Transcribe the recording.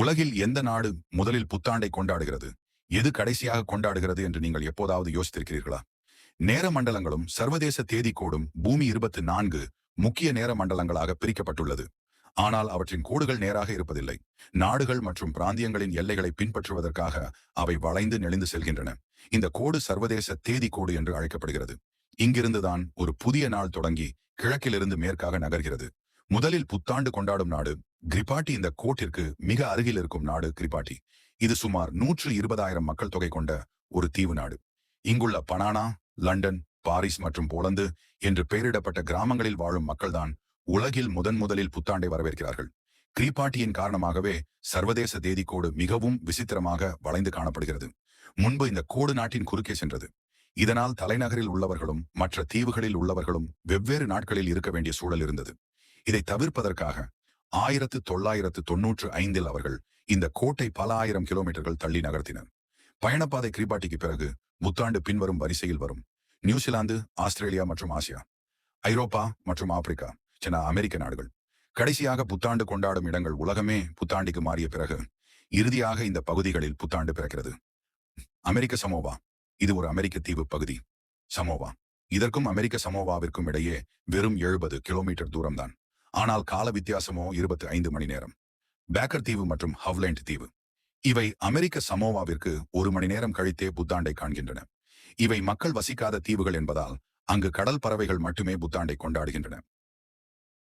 உலகில் எந்த நாடு முதலில் புத்தாண்டை கொண்டாடுகிறது? எது கடைசியாக கொண்டாடுகிறது என்று நீங்கள் எப்போதாவது யோசித்திருக்கிறீர்களா? நேர மண்டலங்களும் சர்வதேச தேதி கோடும் பூமி இருபத்தி நான்கு முக்கிய நேர மண்டலங்களாக பிரிக்கப்பட்டுள்ளது. ஆனால் அவற்றின் கோடுகள் நேராக இருப்பதில்லை. நாடுகள் மற்றும் பிராந்தியங்களின் எல்லைகளை பின்பற்றுவதற்காக அவை வளைந்து நெளிந்து செல்கின்றன. இந்த கோடு சர்வதேச தேதி கோடு என்று அழைக்கப்படுகிறது. இங்கிருந்துதான் ஒரு புதிய நாள் தொடங்கி கிழக்கிலிருந்து மேற்காக நகர்கிறது. முதலில் புத்தாண்டு கொண்டாடும் நாடு கிரிபாட்டி. இந்த கோட்டிற்கு மிக அருகில் இருக்கும் நாடு கிரிபாட்டி. இது சுமார் நூற்று இருபதாயிரம் மக்கள் தொகை கொண்ட ஒரு தீவு நாடு. இங்குள்ள பனானா லண்டன் பாரிஸ் மற்றும் போலந்து என்று பெயரிடப்பட்ட கிராமங்களில் வாழும் மக்கள்தான் உலகில் முதன் முதலில் புத்தாண்டை வரவேற்கிறார்கள். கிரிபாட்டியின் காரணமாகவே சர்வதேச தேதி கோடு மிகவும் விசித்திரமாக வளைந்து காணப்படுகிறது. முன்பு இந்த கோடு நாட்டின் குறுக்கே சென்றது. இதனால் தலைநகரில் உள்ளவர்களும் மற்ற தீவுகளில் உள்ளவர்களும் வெவ்வேறு நாட்களில் இருக்க வேண்டிய சூழல் இருந்தது. இதை தவிர்ப்பதற்காக ஆயிரத்து தொள்ளாயிரத்து தொன்னூற்று ஐந்தில் அவர்கள் இந்த கோட்டை பல ஆயிரம் கிலோமீட்டர்கள் தள்ளி நகர்த்தினர். பயணப்பாதை கிரிபாட்டிக்கு பிறகு புத்தாண்டு பின்வரும் வரிசையில் வரும். நியூசிலாந்து ஆஸ்திரேலியா மற்றும் ஆசியா ஐரோப்பா மற்றும் ஆப்பிரிக்கா சின்ன அமெரிக்க நாடுகள். கடைசியாக புத்தாண்டு கொண்டாடும் இடங்கள் உலகமே புத்தாண்டிக்கு மாறிய பிறகு இறுதியாக இந்த பகுதிகளில் புத்தாண்டு பிறக்கிறது. American Samoa. இது ஒரு அமெரிக்க தீவு பகுதி. சமோவா. இதற்கும் அமெரிக்க சமோவாவிற்கும் இடையே வெறும் எழுபது கிலோமீட்டர் தூரம்தான். ஆனால் கால வித்தியாசமோ இருபத்தி ஐந்து மணி நேரம். பேக்கர் தீவு மற்றும் ஹவ்லேண்ட் தீவு. இவை அமெரிக்க சமோவாவிற்கு ஒரு மணி நேரம் கழித்தே புத்தாண்டை காண்கின்றன. இவை மக்கள் வசிக்காத தீவுகள் என்பதால் அங்கு கடல் பறவைகள் மட்டுமே புத்தாண்டை கொண்டாடுகின்றன.